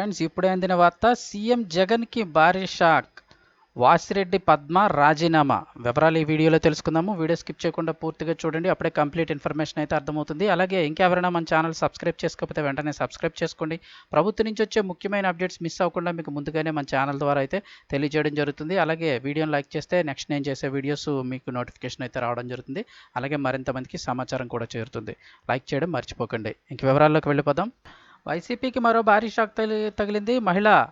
Friends ఇప్పుడే అందిన వార్త సీఎం జగన్కి భారీ షాక్. వాసిరెడ్డి పద్మ రాజీనామా. వివరాలు ఈ వీడియోలో తెలుసుకుందాము. వీడియో స్కిప్ చేయకుండా పూర్తిగా చూడండి. అప్పుడే కంప్లీట్ ఇన్ఫర్మేషన్ అయితే అర్థమవుతుంది. అలాగే ఇంకెవరైనా మన ఛానల్ సబ్స్క్రైబ్ చేసుకోకపోతే వెంటనే సబ్స్క్రైబ్ చేసుకోండి. ప్రభుత్వం నుంచి వచ్చే ముఖ్యమైన అప్డేట్స్ మిస్ అవ్వకుండా మీకు ముందుగానే మన ఛానల్ ద్వారా అయితే తెలియజేయడం జరుగుతుంది. అలాగే వీడియోని లైక్ చేస్తే నెక్స్ట్ నేను చేసే వీడియోస్ మీకు నోటిఫికేషన్ అయితే రావడం జరుగుతుంది. అలాగే మరింత మందికి సమాచారం కూడా చేరుతుంది. లైక్ చేయడం మర్చిపోకండి. ఇంక వివరాల్లోకి వెళ్ళిపోదాం. వైసీపీకి మరో భారీ షాక్ తగిలి- తగిలింది మహిళ.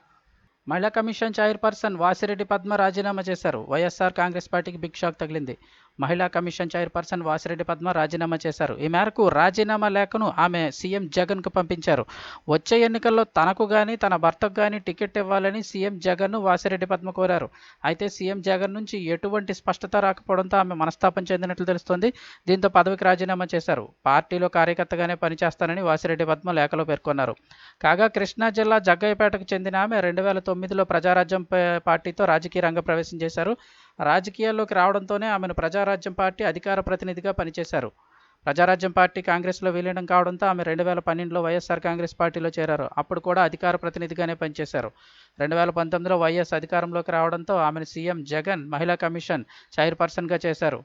మహిళా కమిషన్ చైర్పర్సన్ వాసిరెడ్డి పద్మ రాజీనామా చేశారు. వైఎస్ఆర్ కాంగ్రెస్ పార్టీకి బిగ్ షాక్ తగిలింది. మహిళా కమిషన్ చైర్పర్సన్ వాసిరెడ్డి పద్మ రాజీనామా చేశారు. ఈ మేరకు రాజీనామా లేఖను ఆమె సీఎం జగన్కు పంపించారు. వచ్చే ఎన్నికల్లో తనకు కానీ తన భర్తకు కానీ టికెట్ ఇవ్వాలని సీఎం జగన్ను వాసిరెడ్డి పద్మ కోరారు. అయితే సీఎం జగన్ నుంచి ఎటువంటి స్పష్టత రాకపోవడంతో ఆమె మనస్తాపం చెందినట్లు తెలుస్తోంది. దీంతో పదవికి రాజీనామా చేశారు. పార్టీలో కార్యకర్తగానే పనిచేస్తానని వాసిరెడ్డి పద్మ లేఖలో పేర్కొన్నారు. కాగా కృష్ణా జిల్లా జగ్గయ్యపేటకు చెందిన ఆమె రెండు వేల తొమ్మిదిలో ప్రజారాజ్యం పార్టీతో రాజకీయ రంగ ప్రవేశం చేశారు. రాజకీయాల్లోకి రావడంతోనే ఆమెను ప్రజారాజ్యం పార్టీ అధికార ప్రతినిధిగా పనిచేశారు. ప్రజారాజ్యం పార్టీ కాంగ్రెస్లో విలీనం కావడంతో ఆమె రెండు వేల పన్నెండులో వైఎస్ఆర్ కాంగ్రెస్ పార్టీలో చేరారు. అప్పుడు కూడా అధికార ప్రతినిధిగానే పనిచేశారు. రెండు వేల పంతొమ్మిదిలో వైఎస్ అధికారంలోకి రావడంతో ఆమెను సీఎం జగన్ మహిళా కమిషన్ చైర్పర్సన్గా చేశారు.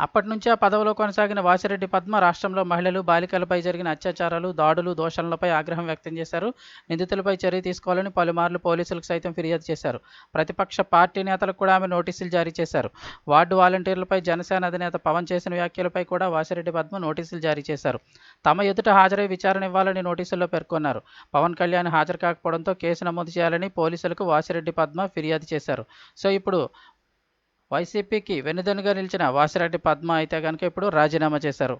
అప్పటి నుంచి ఆ పదవిలో కొనసాగిన వాసిరెడ్డి పద్మ రాష్ట్రంలో మహిళలు బాలికలపై జరిగిన అత్యాచారాలు దాడులు దోషణలపై ఆగ్రహం వ్యక్తం చేశారు. నిందితులపై చర్య తీసుకోవాలని పలుమార్లు పోలీసులకు సైతం ఫిర్యాదు చేశారు. ప్రతిపక్ష పార్టీ నేతలకు కూడా ఆమె నోటీసులు జారీ చేశారు. వార్డు వాలంటీర్లపై జనసేన అధినేత పవన్ చేసిన వ్యాఖ్యలపై కూడా వాసిరెడ్డి పద్మ నోటీసులు జారీ చేశారు. తమ ఎదుట హాజరై విచారణ ఇవ్వాలని నోటీసుల్లో పేర్కొన్నారు. పవన్ కళ్యాణ్ హాజరు కాకపోవడంతో కేసు నమోదు చేయాలని పోలీసులకు వాసిరెడ్డి పద్మ ఫిర్యాదు చేశారు. సో ఇప్పుడు వైసీపీకి వెన్నుదన్నుగా నిలిచిన వాసిరెడ్డి పద్మ అయితే కనుక ఇప్పుడు రాజీనామా చేశారు.